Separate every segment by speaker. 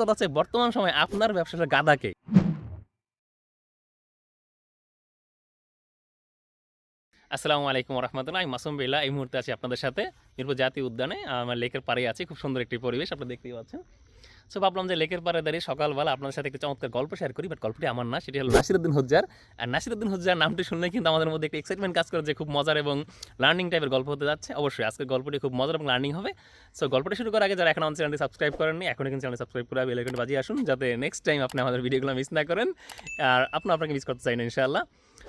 Speaker 1: কথা হচ্ছে বর্তমান সময় আপনার ব্যবসাটা গাদাকে আসসালামু আলাইকুম রহমতুল্লাহ আমি মাসুম বিল্লা এই মুহূর্তে আছি আপনাদের সাথে। মিরপুর জাতীয় উদ্যানে, আমার লেকের পাড়ে আছে, খুব সুন্দর একটি পরিবেশ আপনি দেখতেই পাচ্ছেন। সো ভাবলাম যে লেকের পাড়ে দাঁড়িয়ে সকালবেলা আপনাদের সাথে একটি চমৎকার গল্প শেয়ার করি বাট গল্পটি আমার না, সেটি হলো নাসিরুদ্দিন হজ্জার। আর নাসিরুদ্দিন হজ্জার নামটি শুনলে কিন্তু আমাদের মধ্যে একটি এক্সাইটমেন্ট কাজ করে যে খুব মজার এবং লার্নিং টাইপের গল্প হতে যাচ্ছে। অবশ্যই আজকের গল্পটি খুব মজার এবং লার্নিং হবে। সো গল্পটি শুরু করার আগে যারা এখন আমাদের চ্যানেলটি সাবস্ক্রাইব করেননি, এখনই কিন্তু চ্যানেল সাবস্ক্রাইব করে বেল আইকনটি বাজিয়ে আসুন, যাতে নেক্সট টাইম আপনি আমাদের ভিডিওগুলো মিস না করেন। আর আপনি আপনাকে মিস করতে চাই না, ইনশাআল্লাহ।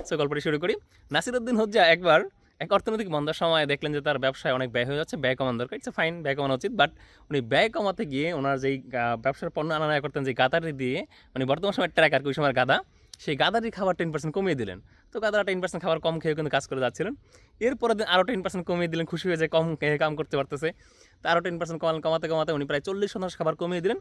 Speaker 1: সো গল্পটি শুরু করি। নাসিরুদ্দিন হজ্জা একবার এক অর্থনৈতিক মন্দার সময় দেখলেন যে তার ব্যবসায় অনেক ব্যয় হয়ে যাচ্ছে, ব্যয় কমানো দরকার। ইটস ফাইন ব্যয় কমানো উচিত বাট উনি ব্যয় কমাতে গিয়ে ওনার যেই ব্যবসার পণ্য আনা করতেন, যে গাদাটি দিয়ে, উনি বর্তমান সময় ট্র্যাকার, ওই সময় গাদা সেই গাদাটি খাবার টেন পার্সেন্ট কমিয়ে দিলেন। তো গাদারা টেন পার্সেন্ট খাবার কম খেয়ে কিন্তু কাজ করে যাচ্ছিলেন। এরপরে দিন আরও টেন পার্সেন্ট কমিয়ে দিলেন, খুশি হয়ে যে কম খেয়ে কাম করতে পারতেছে। তো আরও টেন পার্সেন্ট কমাতে কমাতে উনি প্রায় চল্লিশ শতাংশ খাবার কমিয়ে দিলেন।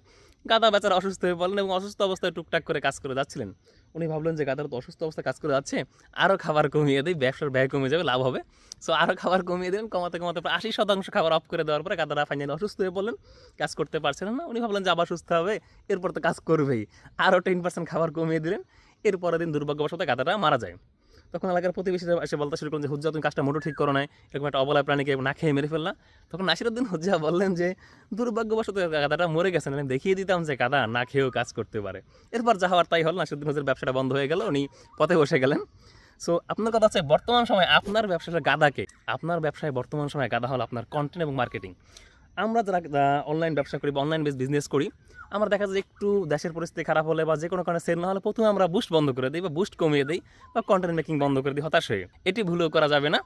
Speaker 1: গাদা বেচারা অসুস্থ হয়ে পড়লেন এবং অসুস্থ অবস্থায় টুকটাক করে কাজ করে যাচ্ছিলেন। উনি ভাবলেন যে গাদার তো অসুস্থ অবস্থায় কাজ করে যাচ্ছে আরও খাবার কমিয়ে দিই, ব্যবসার ব্যয় কমে যাবে, লাভ হবে। সো আরও খাবার কমিয়ে দিলেন, কমাতে কমাতে প্রায় আশি শতাংশ খাবার অফ করে দেওয়ার পরে গাদারা ফাইনালি অসুস্থ হয়ে পড়লেন, কাজ করতে পারছিলেন না। উনি ভাবলেন যে আবার সুস্থ হবে, এরপর তো কাজ করবেই। আরও টেন পার্সেন্ট খাবার কমিয়ে দিলেন। এরপরের দিন দুর্ভাগ্যবশত গাদাটা মারা যায়। তখন এলাকার প্রতিবেশীরা এসে বলতে শুরু করলেন যে, হুজ্জা, তুমি কাজটা মোটো ঠিক করো নাই। এরকম একটা অবলা প্রাণীকে না খেয়ে মেরে ফেললা। তখন নাসিরুদ্দিন হুজ্জা বললেন যে, দুর্ভাগ্যবশত গাদাটা মরে গেছেন। আমি দেখিয়ে দিতাম যে গাদা না খেয়েও কাজ করতে পারে। এরপর যা হওয়ার তাই হল, নাসিরুদ্দিন হুজের ব্যবসাটা বন্ধ হয়ে গেল, উনি পথে বসে গেলেন। সো, আপনার কথা হচ্ছে বর্তমান সময় আপনার ব্যবসাটা গাদাকে, আপনার ব্যবসায় বর্তমান সময়ে গাদা হল আপনার কন্টেন্ট এবং মার্কেটিং আমরা যারা অনলাইন ব্যবসা করি বা অনলাইন বেস বিজনেস করি, আমরা দেখা যায় একটু দেশের পরিস্থিতি খারাপ হলে বা যে কোনো কারণে সেল না হলে প্রথমে আমরা বুস্ট বন্ধ করে দিই বা বুস্ট কমিয়ে দিই বা কন্টেন্ট মেকিং বন্ধ করে দিই, হতাশ হয়ে এটি ভুলও করা যাবে না।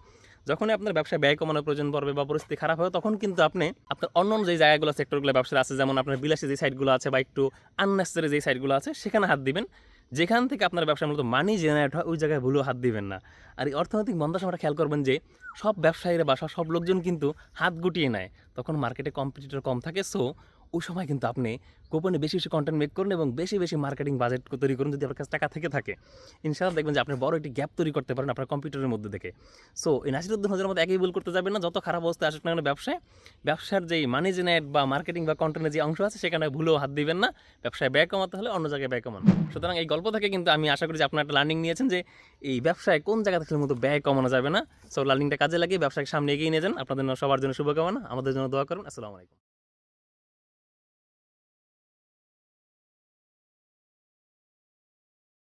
Speaker 1: যখনই আপনার ব্যবসায় ব্যয় কমানোর প্রয়োজন পড়বে বা পরিস্থিতি খারাপ হবে, তখন কিন্তু আপনি আপনার অন্য অন্য যে জায়গাগুলো সেক্টরগুলো ব্যবসা আছে, যেমন আপনার বিলাসী যে সাইটগুলো আছে বা একটু আননেসেসারি যে সাইটগুলো আছে, সেখানে হাত দিবেন। যেখান থেকে আপনার ব্যবসা মূলত মানি জেনারেট হয়, ওই জায়গায় ভুলেও হাত দিবেন না। আর এই অর্থনৈতিক মন্দার আমরা খেয়াল করবেন যে, সব ব্যবসায়ীরা বা সব লোকজন কিন্তু হাত গুটিয়ে নেয়। তখন মার্কেটে কম্পিটিটর কম থাকে সো ওই সময় কিন্তু আপনি গোপনে বেশি বেশি কন্টেন্ট মেক করুন এবং বেশি বেশি মার্কেটিং বাজেট তৈরি করুন যদি আপনার কাছে টাকা থেকে থাকে। ইনশাআল্লাহ দেখবেন যে আপনি বড় একটি গ্যাপ তৈরি করতে পারেন আপনার কম্পিউটারের মধ্যে থেকে। সো এই নাসিরুদ্দিন হজের মধ্যে একই ভুল করতে যাবেন না, যত খারাপ অবস্থা আসুক না কেন ব্যবসায়, ব্যবসার যেই মানি জেনারেট বা মার্কেটিং বা কন্টেন্টের যে অংশ আছে, সেখানে ভুলেও হাত দিবেন না, ব্যবসায় ব্যয় কমাতে হলে অন্য জায়গায় ব্যয় কমান। সুতরাং এই গল্প থেকে কিন্তু আমি আশা করি যে আপনার একটা লার্নিং নিয়েছেন যে এই ব্যবসায় কোন জায়গা থেকে মতো ব্যয় কমানো যাবে না। সো লার্নিংটা কাজে লাগিয়ে ব্যবসাকে সামনে এগিয়ে নিয়ে যান। আপনাদের সবার জন্য শুভকামনা। আমাদের জন্য দোয়া করুন। আসসালামু আলাইকুম।